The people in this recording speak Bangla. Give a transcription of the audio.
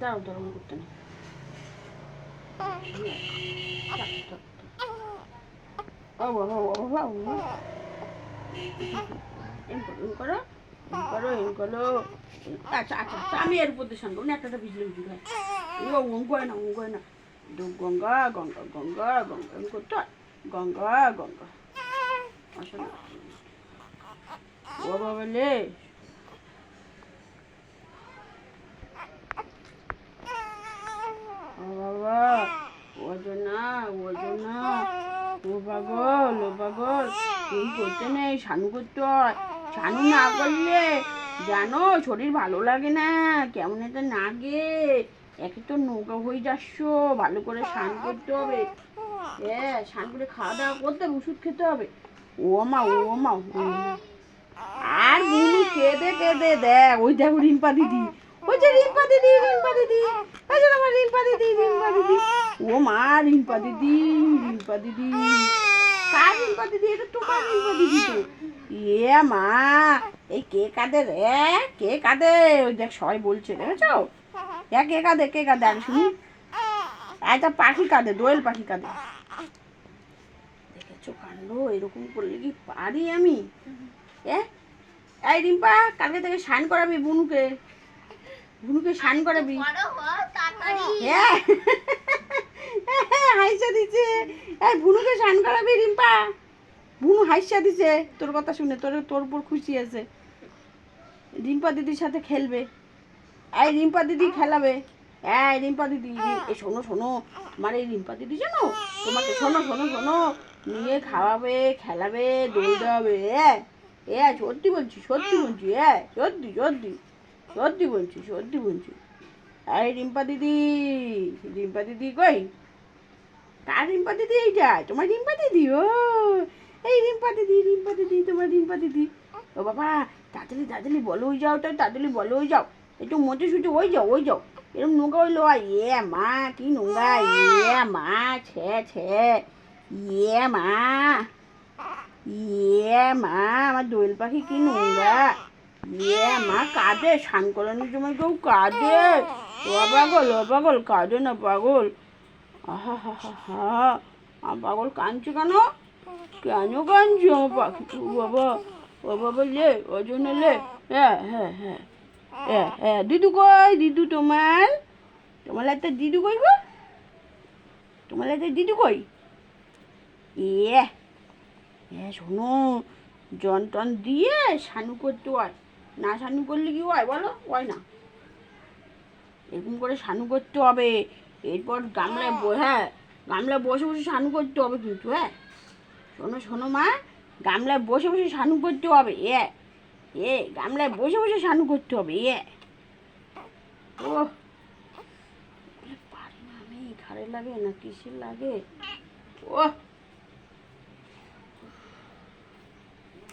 দাঁড়াও অন করতে করো আচ্ছা আচ্ছা আচ্ছা আমি এর উপর দিয়ে শান করব না একটা ভিজলে ভিজলে হয় ও না ওম না। গঙ্গা গঙ্গা গঙ্গা গঙ্গা, এম করতে গঙ্গা গঙ্গা। আসলে, ও, বাবা লে ও বাবা ওজো না ওজো না ও পাগল ও পাগল এই করতে নেই সানু করতে হয়। সানু না করলে জানো শরীর ভালো লাগে না কেমন একটা নাগে। একে তো নৌকা হয়ে যাচ্ছ ভালো করে স্নান করতে হবে। হ্যাঁ স্নান করে খাওয়া দাওয়া করতে হবে ওষুধ খেতে হবে। ও মা ও মা আর বুনি কেঁদে কেঁদে দেখ ওই দেখো রিম্পা দিদি। ওই যে রিম্পা দিদি রিম্পা দিদি। ওই যে আমার রিম্পা দিদি রিম্পা দিদি। ও মা রিম্পা দিদি রিম্পা দিদি। রিম্পা দিদি এটা তোমার রিম্পা দিদি তো। এ মা এই কে কাঁদে রে? কে কাঁদে? ওই দেখ সবাই বলছে দেখেছ? এ কে কাঁদে কে কাঁদে? আমি শুনি। একটা পাখি কাঁদে দোয়েল পাখি কাঁদে। দেখেছ কাণ্ড? এরকম করলে কি পারি আমি? এ এই রিম্পা কালকে থেকে স্নান করাবি বুনুকে। বুনুকে স্নান করাবি। হ্যাঁ হাইসা দিছে এই বুনুকে স্নান করাবি রিম্পা। বুনু হাইসা দিছে, তোর কথা শুনে, তোর তোর উপর খুশি আছে। রিম্পা দিদির সাথে খেলবে। এই রিম্পা দিদি খেলাবে। এই রিম্পা দিদি, এই শোনো শোনো। আমার এই রিম্পা দিদি জানো? তোমাকে শোনো শোনো শোনো। নিয়ে খাওয়াবে, খেলাবে, দোল দেওয়াবে, এ সত্যি বলছি সত্যি বলছি হ্যাঁ সত্যি সত্যি সত্যি বলছি সত্যি বলছি। এই রিম্পা দিদি রিম্পা দিদি কই? কার রিম্পা দিদি এইটা? তোমার রিম্পা দিদি, ও। এই রিম্পা দিদি রিম্পা দিদি তোমার রিম্পা দিদি ও বাবা, তাড়াতাড়ি তাড়াতাড়ি বলো ওই যাও তো তাড়াতাড়ি বলো ওই যাও। একটু মোটে সুটে ওই যাও ওই যাও। এরকম নোংরা হইল এ, মা, কি নোংরা, এ, মা, ছে ছে ইয়ে মা ইয়ে মা, আমার দোয়েল পাখি কি নোংরা। ইয়ে মা, কাঁদে, স্নান করানোর সময় কেউ কাঁদে। ও পাগল ও পাগল, কাঁদে না পাগল। আহা, হা হা হা পাগল কাঁদছে কেন? কেন কাঁদছে আমার পাখি ও বাবা ও বাবা লে ওই জন্য লে হ্যাঁ হ্যাঁ হ্যাঁ হ্যাঁ হ্যাঁ দিদু কই দিদু তোমার তোমার একটা দিদু কই গো তোমার একটা দিদু কই ইয়ে এ শোনো জন টন দিয়ে সানু করতে হয় না সানু করলে কি হয় বলো হয় না এরকম করে সানু করতে হবে এরপর গামলায় হ্যাঁ গামলায় বসে বসে সানু করতে হবে কিন্তু হ্যাঁ শোনো শোনো মা, গামলায় বসে বসে সানু করতে হবে, এ এ, গামলায় বসে বসে সানু করতে হবে, এ। ও পারি না আমি, ঘাড়ে লাগে না, কিসের লাগে? ও